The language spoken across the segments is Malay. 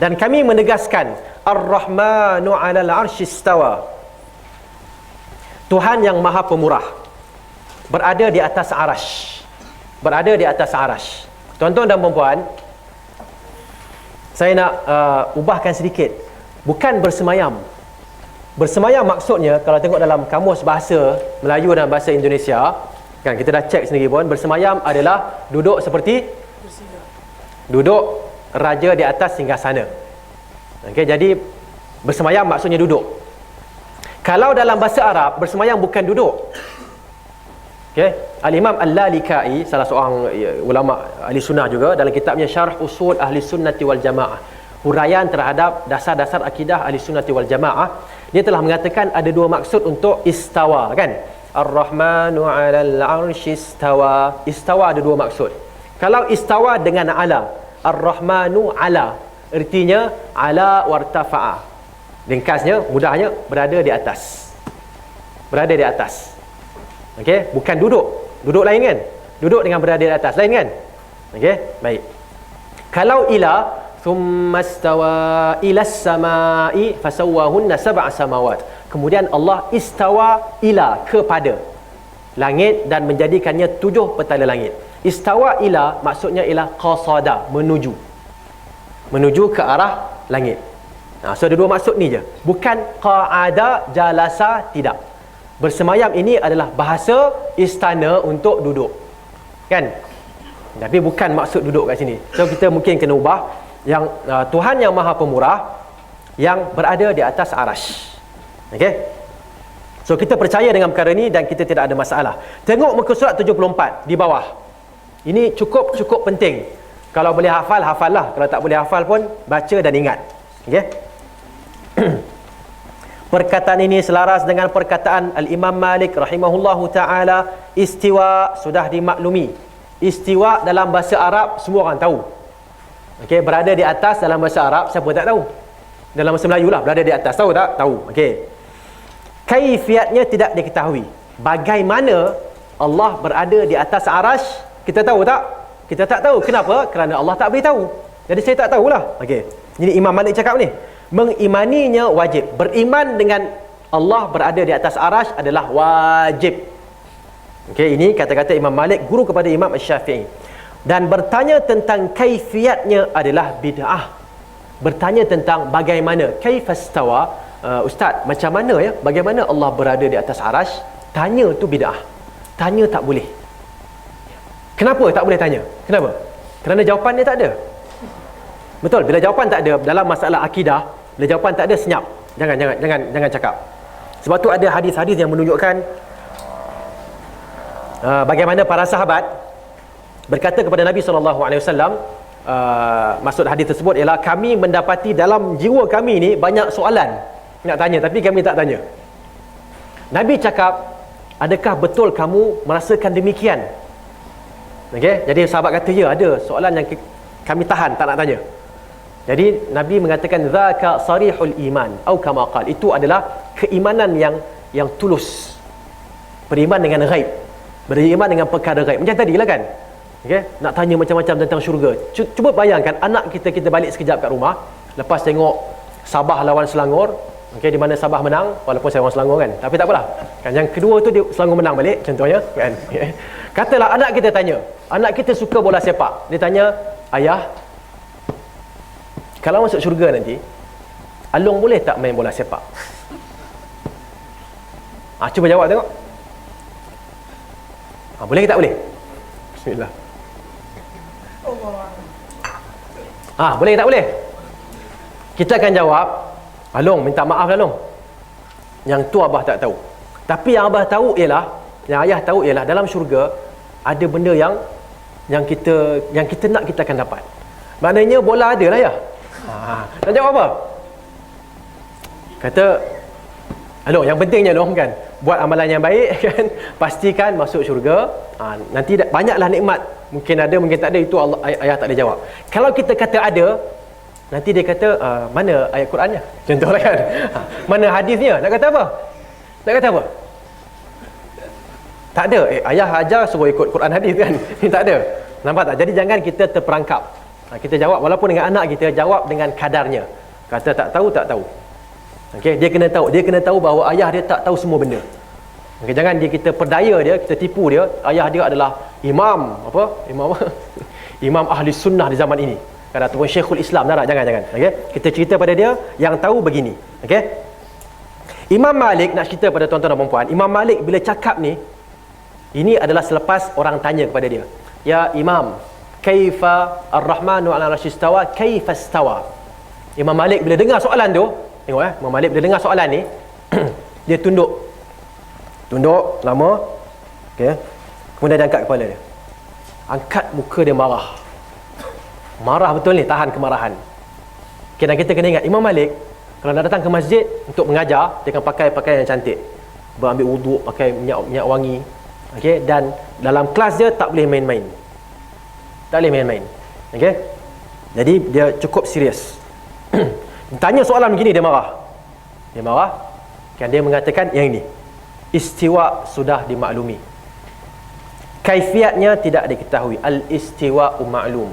dan kami menegaskan Ar-Rahmanu 'alal 'arsy istawa. Tuhan yang Maha Pemurah berada di atas arash. Berada di atas arash. Tuan-tuan dan puan saya nak uh, ubahkan sedikit. Bukan bersemayam. Bersemayam maksudnya kalau tengok dalam kamus bahasa Melayu dan bahasa Indonesia, kan kita dah cek sendiri pun bersemayam adalah duduk seperti duduk raja di atas singgah sana. Okey, jadi bersemayam maksudnya duduk. Kalau dalam bahasa Arab bersemayam bukan duduk. Okey, Al-Imam Al-Lalikai salah seorang ya, ulama ahli sunnah juga dalam kitabnya Syarh Usul Ahli Sunnati wal Jamaah huraian terhadap dasar-dasar akidah Ahli Sunnati wal Jamaah dia telah mengatakan ada dua maksud untuk istawa kan Ar-Rahmanu 'alal 'arsy istawa istawa ada dua maksud kalau istawa dengan ala Ar-Rahmanu 'ala. Artinya ala wartafa'a. Ringkasnya mudahnya berada di atas. Berada di atas. Okey? Bukan duduk. Duduk lain kan? Duduk dengan berada di atas. Lain kan? Okey? Baik. Kalau ila thumma istawa ila samai fasawwahunna sab'a samawat. Kemudian Allah istawa ila kepada. Langit dan menjadikannya tujuh petala langit istawa ila maksudnya ialah qasada menuju menuju ke arah langit Nah, so ada dua maksud ni je. Bukan qa'ada jalasa tidak. Bersemayam ini adalah bahasa istana untuk duduk. Kan? Tapi bukan maksud duduk kat sini. So kita mungkin kena ubah yang uh, Tuhan yang Maha Pemurah yang berada di atas arash. Okey? So kita percaya dengan perkara ini dan kita tidak ada masalah. Tengok muka surat 74 di bawah. Ini cukup cukup penting. Kalau boleh hafal, hafallah. Kalau tak boleh hafal pun baca dan ingat. Okey? Perkataan ini selaras dengan perkataan Al-Imam Malik rahimahullahu taala istiwa sudah dimaklumi. Istiwa dalam bahasa Arab semua orang tahu. Okey, berada di atas dalam bahasa Arab siapa tak tahu? Dalam bahasa Melayu lah berada di atas tahu tak? Tahu. Okey. Kaifiatnya tidak diketahui. Bagaimana Allah berada di atas arash kita tahu tak? Kita tak tahu. Kenapa? Kerana Allah tak beritahu. Jadi saya tak tahulah. Okey. Jadi Imam Malik cakap ni mengimaninya wajib beriman dengan Allah berada di atas arash adalah wajib Okey, ini kata-kata Imam Malik guru kepada Imam Syafi'i dan bertanya tentang kaifiatnya adalah bid'ah bertanya tentang bagaimana kaifastawa uh, ustaz macam mana ya bagaimana Allah berada di atas arash tanya tu bid'ah tanya tak boleh kenapa tak boleh tanya kenapa kerana jawapan dia tak ada betul bila jawapan tak ada dalam masalah akidah bila jawapan tak ada senyap. Jangan jangan jangan jangan cakap. Sebab tu ada hadis-hadis yang menunjukkan uh, bagaimana para sahabat berkata kepada Nabi sallallahu alaihi wasallam uh, maksud hadis tersebut ialah kami mendapati dalam jiwa kami ni banyak soalan nak tanya tapi kami tak tanya. Nabi cakap, "Adakah betul kamu merasakan demikian?" Okey, jadi sahabat kata, "Ya, ada soalan yang kami tahan tak nak tanya." Jadi Nabi mengatakan zaka sarihul iman atau kama qal itu adalah keimanan yang yang tulus. Beriman dengan ghaib. Beriman dengan perkara ghaib. Macam tadi lah kan. Okey, nak tanya macam-macam tentang syurga. Cuba bayangkan anak kita kita balik sekejap kat rumah, lepas tengok Sabah lawan Selangor, okey di mana Sabah menang walaupun saya orang Selangor kan. Tapi tak apalah. Kan yang kedua tu dia Selangor menang balik contohnya kan. Katalah anak kita tanya, anak kita suka bola sepak. Dia tanya, "Ayah, kalau masuk syurga nanti Along boleh tak main bola sepak? Ha, cuba jawab tengok ha, Boleh ke tak boleh? Bismillah Ah, ha, boleh ke tak boleh? Kita akan jawab Along minta maaf lah Along Yang tu Abah tak tahu. Tapi yang Abah tahu ialah Yang ayah tahu ialah Dalam syurga Ada benda yang Yang kita Yang kita nak kita akan dapat. Maknanya bola ada lah ya? Ha, nak jawab apa? Kata Halo, yang pentingnya dong kan? Buat amalan yang baik kan? Pastikan masuk syurga. Ha, Nanti banyaklah nikmat. Mungkin ada, mungkin tak ada Itu Allah, ay- ayah tak boleh jawab. Kalau kita kata ada Nanti dia kata uh, Mana ayat Qurannya? Contohlah kan ha, Mana hadisnya? Nak kata apa? Nak kata apa? Tak ada eh, Ayah ajar suruh ikut Quran hadis kan Tak ada Nampak tak? Jadi jangan kita terperangkap Ha, kita jawab walaupun dengan anak kita jawab dengan kadarnya. Kata tak tahu tak tahu. Okey, dia kena tahu, dia kena tahu bahawa ayah dia tak tahu semua benda. Okey, jangan dia kita perdaya dia, kita tipu dia, ayah dia adalah imam apa? Imam imam ahli sunnah di zaman ini. Kan ataupun Syekhul Islam dah jangan jangan. Okey. Kita cerita pada dia yang tahu begini. Okey. Imam Malik nak cerita pada tuan-tuan dan puan-puan, Imam Malik bila cakap ni ini adalah selepas orang tanya kepada dia. Ya Imam, kaifa ar-Rahmanu 'ala al-istawa? Kaifa istawa? Imam Malik bila dengar soalan tu, tengok eh, Imam Malik bila dengar soalan ni, dia tunduk. Tunduk lama. Okey. Kemudian dia angkat kepala dia. Angkat muka dia marah. Marah betul ni, tahan kemarahan. Okay, dan kita kena ingat, Imam Malik, kalau nak datang ke masjid untuk mengajar, dia akan pakai pakaian yang cantik. Berambil wuduk, pakai minyak, minyak wangi. Okay, dan dalam kelas dia tak boleh main-main. Tak boleh main-main. Okay? Jadi dia cukup serius. Tanya soalan begini dia marah. Dia marah. Kan dia mengatakan yang ini. Istiwa sudah dimaklumi. Kaifiatnya tidak diketahui. Al-istiwa'u ma'lum.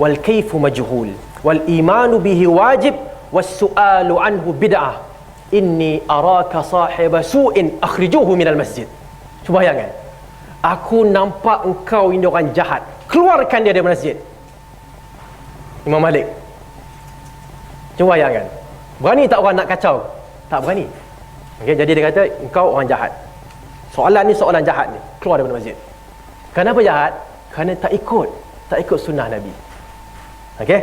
Wal kaifu majhul. Wal imanu bihi wajib. Was su'alu anhu bid'ah. Inni araka sahiba su'in akhrijuhu minal masjid. Cuba bayangkan. Aku nampak engkau ini orang jahat. Keluarkan dia dari masjid. Imam Malik. Cuba bayangkan. Berani tak orang nak kacau? Tak berani. Okay, jadi dia kata, engkau orang jahat. Soalan ni soalan jahat ni. Keluar daripada masjid. Kenapa jahat? Kerana tak ikut. Tak ikut sunnah Nabi. Okey?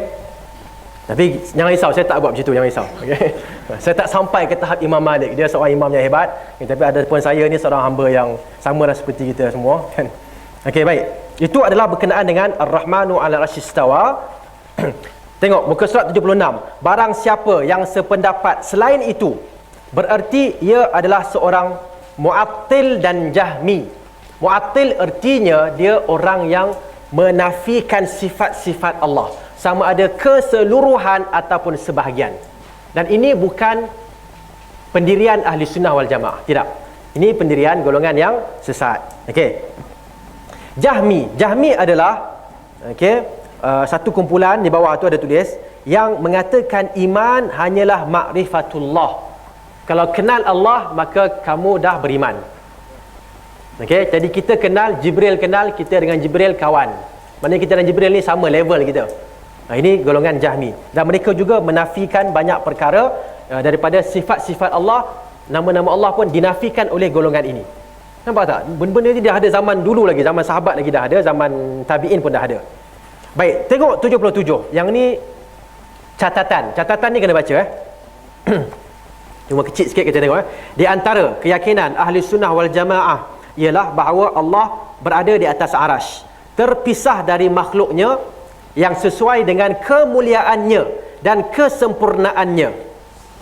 Tapi jangan risau, saya tak buat macam tu, jangan risau. Okay? Saya tak sampai ke tahap Imam Malik. Dia seorang imam yang hebat. Okay, tapi ada pun saya ni seorang hamba yang sama lah seperti kita semua. Kan? Okey, baik. Itu adalah berkenaan dengan Ar-Rahmanu ala Rashistawa. Tengok muka surat 76. Barang siapa yang sependapat selain itu, bererti ia adalah seorang mu'attil dan jahmi. Mu'attil ertinya dia orang yang menafikan sifat-sifat Allah. Sama ada keseluruhan ataupun sebahagian. Dan ini bukan pendirian ahli sunnah wal jamaah. Tidak. Ini pendirian golongan yang sesat. Okey. Jahmi. Jahmi adalah okey, uh, satu kumpulan di bawah tu ada tulis yang mengatakan iman hanyalah makrifatullah. Kalau kenal Allah maka kamu dah beriman. Okey, jadi kita kenal Jibril kenal kita dengan Jibril kawan. Maknanya kita dan Jibril ni sama level kita. Nah, ini golongan Jahmi. Dan mereka juga menafikan banyak perkara uh, daripada sifat-sifat Allah, nama-nama Allah pun dinafikan oleh golongan ini. Nampak tak? Benda-benda ni dah ada zaman dulu lagi, zaman sahabat lagi dah ada, zaman tabi'in pun dah ada. Baik, tengok 77. Yang ni catatan. Catatan ni kena baca eh. Cuma kecil sikit kita tengok eh. Di antara keyakinan ahli sunnah wal jamaah ialah bahawa Allah berada di atas arash terpisah dari makhluknya yang sesuai dengan kemuliaannya dan kesempurnaannya.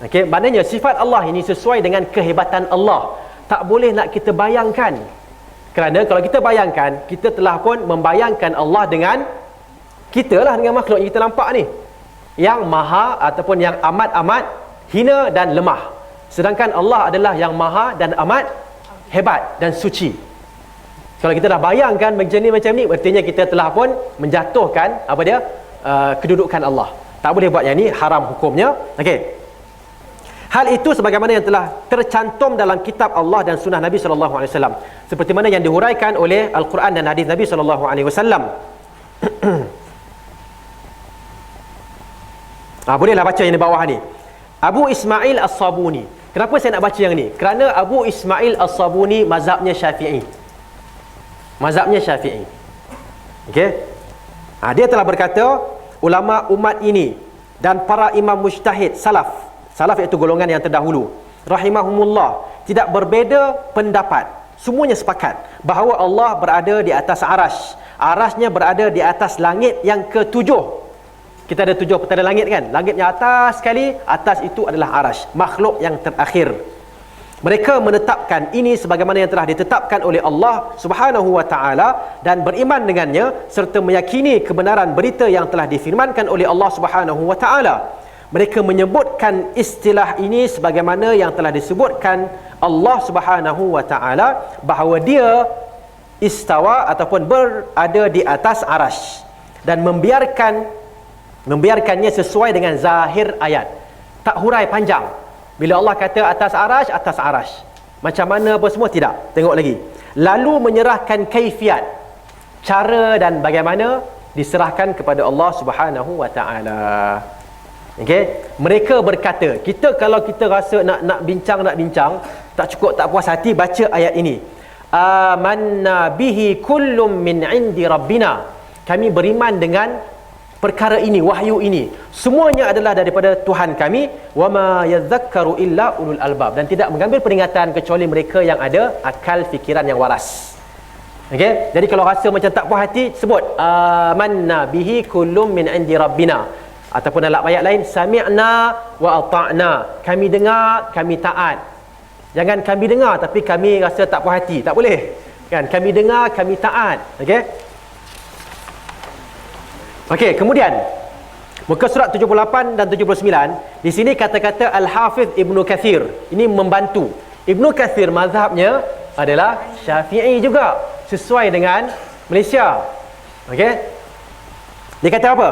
Okey maknanya sifat Allah ini sesuai dengan kehebatan Allah. Tak boleh nak kita bayangkan. Kerana kalau kita bayangkan kita telah pun membayangkan Allah dengan kita lah dengan makhluk yang kita nampak ni. Yang maha ataupun yang amat-amat hina dan lemah. Sedangkan Allah adalah yang maha dan amat hebat dan suci. Kalau kita dah bayangkan macam ni macam ni, artinya kita telah pun menjatuhkan apa dia? Uh, kedudukan Allah. Tak boleh buat yang ni, haram hukumnya. Okey. Hal itu sebagaimana yang telah tercantum dalam kitab Allah dan sunnah Nabi sallallahu alaihi wasallam. Seperti mana yang dihuraikan oleh Al-Quran dan hadis Nabi sallallahu alaihi wasallam. Ah bolehlah baca yang di bawah ni. Abu Ismail As-Sabuni Kenapa saya nak baca yang ni? Kerana Abu Ismail As-Sabuni mazhabnya Syafi'i. Mazhabnya Syafi'i. Okey. Ha, dia telah berkata ulama umat ini dan para imam mujtahid salaf, salaf iaitu golongan yang terdahulu, rahimahumullah, tidak berbeza pendapat. Semuanya sepakat bahawa Allah berada di atas aras. Arasnya berada di atas langit yang ketujuh kita ada tujuh petala langit kan langitnya atas sekali atas itu adalah arash makhluk yang terakhir mereka menetapkan ini sebagaimana yang telah ditetapkan oleh Allah Subhanahu wa taala dan beriman dengannya serta meyakini kebenaran berita yang telah difirmankan oleh Allah Subhanahu wa taala. Mereka menyebutkan istilah ini sebagaimana yang telah disebutkan Allah Subhanahu wa taala bahawa dia istawa ataupun berada di atas arash dan membiarkan membiarkannya sesuai dengan zahir ayat. Tak hurai panjang bila Allah kata atas arash atas arash. Macam mana apa semua? Tidak. Tengok lagi. Lalu menyerahkan kaifiat cara dan bagaimana diserahkan kepada Allah Subhanahu taala. Okey? Mereka berkata kita kalau kita rasa nak nak bincang nak bincang tak cukup tak puas hati baca ayat ini. Amanna bihi kullum min indi rabbina. Kami beriman dengan perkara ini wahyu ini semuanya adalah daripada Tuhan kami. Wama yadhakkaru illa ulul albab. Dan tidak mengambil peringatan kecuali mereka yang ada akal fikiran yang waras. Okey? Jadi kalau rasa macam tak puas hati sebut amanna bihi kullum min indi rabbina. Ataupun dalam ayat lain sami'na wa ata'na. Kami dengar kami taat. Jangan kami dengar tapi kami rasa tak puas hati. Tak boleh. Kan? Kami dengar kami taat. Okey Okey, kemudian muka surat 78 dan 79, di sini kata-kata Al-Hafiz Ibnu Kathir. Ini membantu. Ibnu Kathir mazhabnya adalah Syafi'i juga, sesuai dengan Malaysia. Okey. Dia kata apa?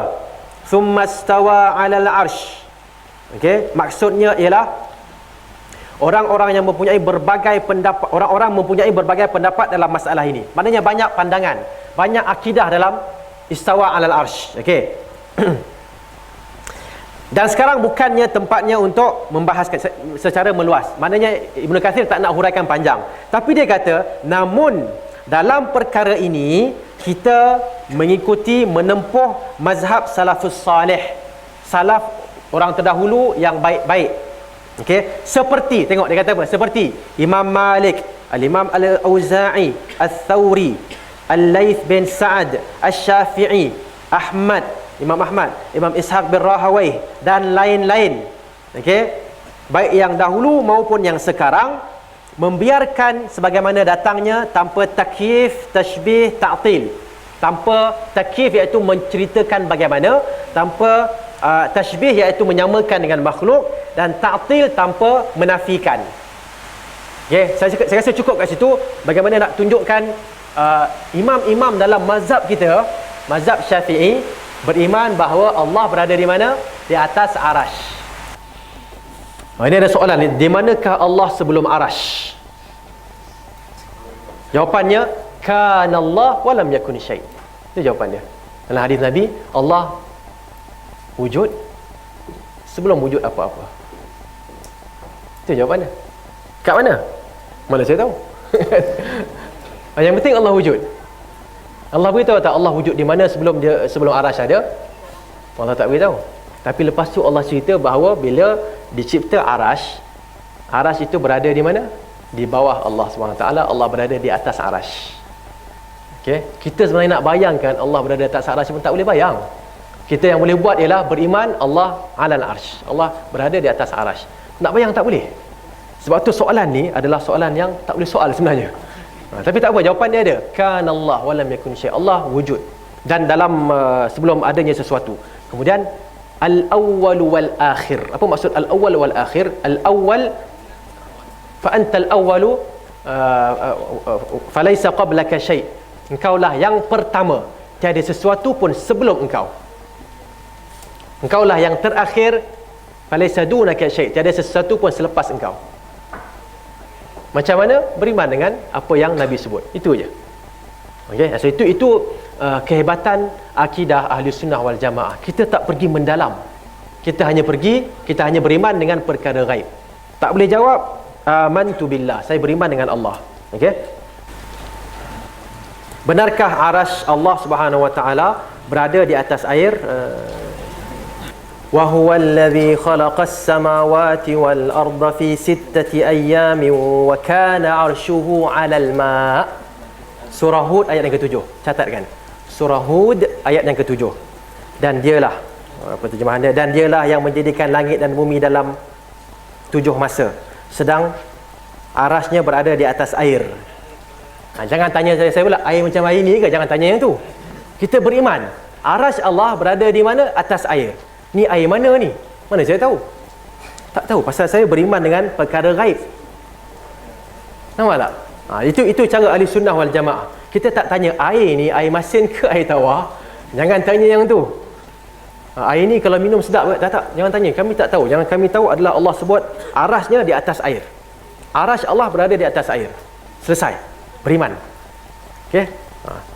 Thumma stawa 'alal arsh. Okey, maksudnya ialah orang-orang yang mempunyai berbagai pendapat orang-orang mempunyai berbagai pendapat dalam masalah ini. Maknanya banyak pandangan, banyak akidah dalam istawa alal arsh. Okey. Dan sekarang bukannya tempatnya untuk membahaskan secara meluas. Maknanya Ibnu Kathir tak nak huraikan panjang. Tapi dia kata namun dalam perkara ini kita mengikuti menempuh mazhab salafus salih. Salaf orang terdahulu yang baik-baik. Okey. Seperti tengok dia kata apa? Seperti Imam Malik Al-Imam Al-Auza'i Al-Thawri Al-Layth bin Sa'ad Al-Syafi'i Ahmad Imam Ahmad Imam Ishaq bin Rahawai dan lain-lain. Okey? Baik yang dahulu maupun yang sekarang membiarkan sebagaimana datangnya tanpa takyif tashbih ta'til. Tanpa takyif iaitu menceritakan bagaimana tanpa uh, tashbih iaitu menyamakan dengan makhluk dan ta'til tanpa menafikan. Okey? Saya, saya rasa cukup kat situ. Bagaimana nak tunjukkan uh, imam-imam dalam mazhab kita mazhab syafi'i beriman bahawa Allah berada di mana? Di atas arash oh, ini ada soalan ni. Di manakah Allah sebelum arash jawapannya kana Allah walam yakun syai. Itu jawapan dia. Dalam hadis Nabi Allah wujud sebelum wujud apa-apa. Itu jawapannya kat mana? Mana saya tahu? Ah, yang penting Allah wujud. Allah beritahu tak Allah wujud di mana sebelum dia sebelum arash ada? Allah tak beritahu. Tapi lepas tu Allah cerita bahawa bila dicipta arash, arash itu berada di mana? Di bawah Allah SWT. Allah berada di atas arash. Okay? Kita sebenarnya nak bayangkan Allah berada di atas arash pun tak boleh bayang. Kita yang boleh buat ialah beriman Allah alal arsh. Allah berada di atas arash. Nak bayang tak boleh. Sebab tu soalan ni adalah soalan yang tak boleh soal sebenarnya. Ha, tapi tak apa jawapan dia ada. Kan Allah walam yakun syai. Allah wujud. Dan dalam uh, sebelum adanya sesuatu. Kemudian al-awwal wal akhir. Apa maksud al-awwal wal akhir? Al-awwal fa anta al-awwal uh, uh, uh, falaysa qablaka syai. Engkaulah yang pertama. Tiada sesuatu pun sebelum engkau. Engkaulah yang terakhir falaysa dunaka syai. Tiada sesuatu pun selepas engkau. Macam mana beriman dengan apa yang Nabi sebut. Itu je. Okey, so itu itu uh, kehebatan akidah Ahli Sunnah wal Jamaah. Kita tak pergi mendalam. Kita hanya pergi, kita hanya beriman dengan perkara gaib. Tak boleh jawab amantu billah. Saya beriman dengan Allah. Okey. Benarkah aras Allah Subhanahu wa taala berada di atas air? Uh, وهو الذي خلق السماوات والأرض في ستة أيام وكان عرشه على الماء Surah Hud ayat yang ketujuh Catatkan Surah Hud ayat yang ketujuh Dan dialah Apa terjemahan dia Dan dialah yang menjadikan langit dan bumi dalam Tujuh masa Sedang Arasnya berada di atas air ha, Jangan tanya saya, saya pula Air macam air ni ke Jangan tanya yang tu Kita beriman Aras Allah berada di mana Atas air Ni air mana ni? Mana saya tahu? Tak tahu pasal saya beriman dengan perkara gaib. Nampak tak? Ha, itu itu cara ahli sunnah wal jamaah. Kita tak tanya air ni air masin ke air tawar. Jangan tanya yang tu. Ha, air ni kalau minum sedap ke? Tak tak, jangan tanya. Kami tak tahu. Yang kami tahu adalah Allah sebut arasnya di atas air. Aras Allah berada di atas air. Selesai. Beriman. Okey? Ha.